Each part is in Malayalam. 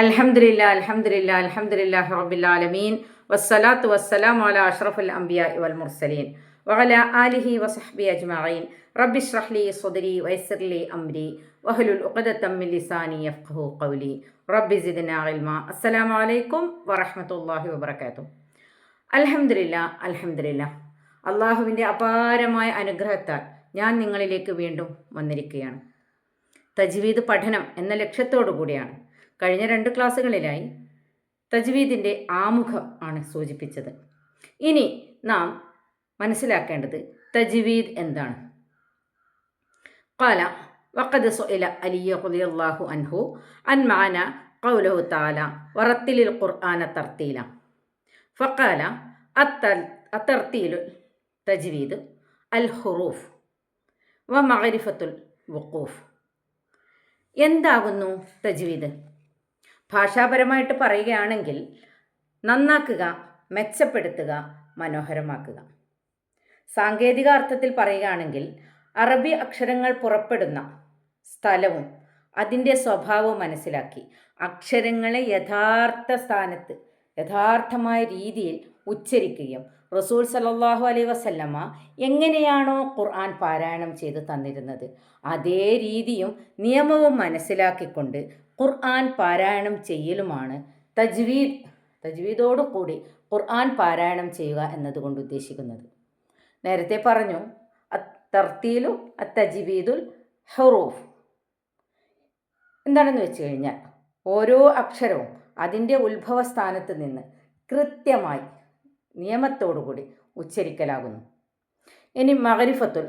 അലഹമില്ല അൽഹംദുലില്ലാഹി റബ്ബിൽ ആലമീൻ. വസ്സലാത്തു വസ്സലാമു അലാ അഷ്റഫുൽ അംബിയ വൽ മുർസലീൻ. വഅല ആലിഹി വസഹബി അജ്മഈൻ. റബ്ബി ഇശ്റഹ് ലി സ്വദ്രി വയസ്സിർ ലി അംരി. വഹലുൽ ഉഖദത്തം മിൻ ലിസാനി യഫ്ഖഹു ഖൗലി. റബ്ബി സിദ്നാ ഇൽമ. അസ്സലാമു അലൈക്കും വറഹ്മത്തുള്ളാഹി വബറകാതുഹു. അൽഹംദുലില്ല അൽഹംദുലില്ല അള്ളാഹുവിന്റെ അപാരമായ അനുഗ്രഹത്താൽ ഞാൻ നിങ്ങളിലേക്ക് വീണ്ടും വന്നിരിക്കുകയാണ്. തജ്വീദ് പഠനം എന്ന ലക്ഷ്യത്തോടു കൂടിയാണ് കഴിഞ്ഞ രണ്ട് ക്ലാസ്സുകളിലായി തജ്വീദിൻ്റെ ആമുഖം ആണ് സൂചിപ്പിച്ചത് ഇനി നാം മനസ്സിലാക്കേണ്ടത് തജ്വീദ് എന്താണ് قال وقد سئل علي رضي الله عنه عن معنى قوله تعالى ورتل القرآن ترتيلا فقال الترتيل تجويد الحروف ومعرفة الوقوف എന്താകുന്നു തജ്വീദ് ഭാഷാപരമായിട്ട് പറയുകയാണെങ്കിൽ നന്നാക്കുക മെച്ചപ്പെടുത്തുക മനോഹരമാക്കുക. സാങ്കേതിക അർത്ഥത്തിൽ പറയുകയാണെങ്കിൽ അറബി അക്ഷരങ്ങൾ പുറപ്പെടുന്ന സ്ഥലവും അതിന്റെ സ്വഭാവവും മനസ്സിലാക്കി. അക്ഷരങ്ങളെ യഥാർത്ഥ സ്ഥാനത്ത് യഥാർത്ഥമായ രീതിയിൽ ഉച്ചരിക്കുകയും റസൂൽ സലല്ലാഹു അലൈ വസല്ലമ്മ എങ്ങനെയാണോ ഖുർആൻ പാരായണം ചെയ്ത് തന്നിരുന്നത് അതേ രീതിയും നിയമവും മനസ്സിലാക്കിക്കൊണ്ട് ഖുർആൻ പാരായണം ചെയ്യലുമാണ് തജ്വീദ്. തജ്വീദോടുകൂടി ഖുർആൻ പാരായണം ചെയ്യുക എന്നതുകൊണ്ട് ഉദ്ദേശിക്കുന്നത്. നേരത്തെ പറഞ്ഞു തർത്തീലു അത്തജ്വീദുൽ ഹറൂഫ്. എന്താണെന്ന് വെച്ച് കഴിഞ്ഞാൽ ഓരോ അക്ഷരവും അതിന്റെ ഉത്ഭവസ്ഥാനത്ത് നിന്ന് കൃത്യമായി നിയമത്തോടുകൂടി ഉച്ചരിക്കലാകുന്നു. ഇനി മകരിഫത്തുൽ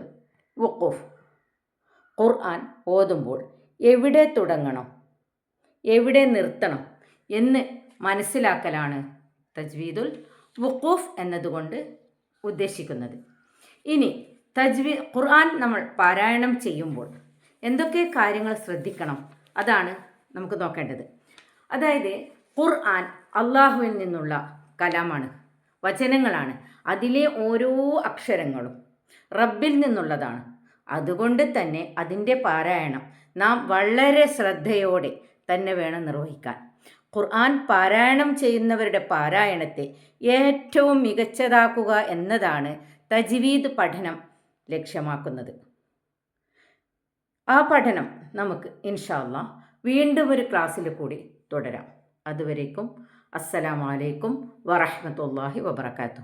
വുക്കൂഫ് ഖുർആൻ ഓതുമ്പോൾ എവിടെ തുടങ്ങണം എവിടെ നിർത്തണം എന്ന് മനസ്സിലാക്കലാണ് തജ്വീദുൽ വുക്കൂഫ് എന്നതുകൊണ്ട് ഉദ്ദേശിക്കുന്നത്. ഇനി തജ്വീ ഖുർആൻ നമ്മൾ പാരായണം ചെയ്യുമ്പോൾ എന്തൊക്കെ കാര്യങ്ങൾ ശ്രദ്ധിക്കണം അതാണ് നമുക്ക് നോക്കേണ്ടത്. അതായത് ഖുർആൻ അള്ളാഹുവിൽ നിന്നുള്ള കലാമാണ് വചനങ്ങളാണ്. അതിലെ ഓരോ അക്ഷരങ്ങളും റബ്ബിൽ നിന്നുള്ളതാണ്. അതുകൊണ്ട് തന്നെ അതിന്റെ പാരായണം നാം വളരെ ശ്രദ്ധയോടെ തന്നെ വേണം നിർവഹിക്കാൻ. ഖുർആൻ പാരായണം ചെയ്യുന്നവരുടെ പാരായണത്തെ ഏറ്റവും മികച്ചതാക്കുക എന്നതാണ് തജ്വീദ് പഠനം ലക്ഷ്യമാക്കുന്നത്. ആ പഠനം നമുക്ക് ഇൻഷാല്ല വീണ്ടും ഒരു ക്ലാസ്സിൽ കൂടി തുടരാം. അതുവരേക്കും. അസ്സലാമലൈക്കും വറഹമത്തല്ലാഹി വബർക്കാത്തു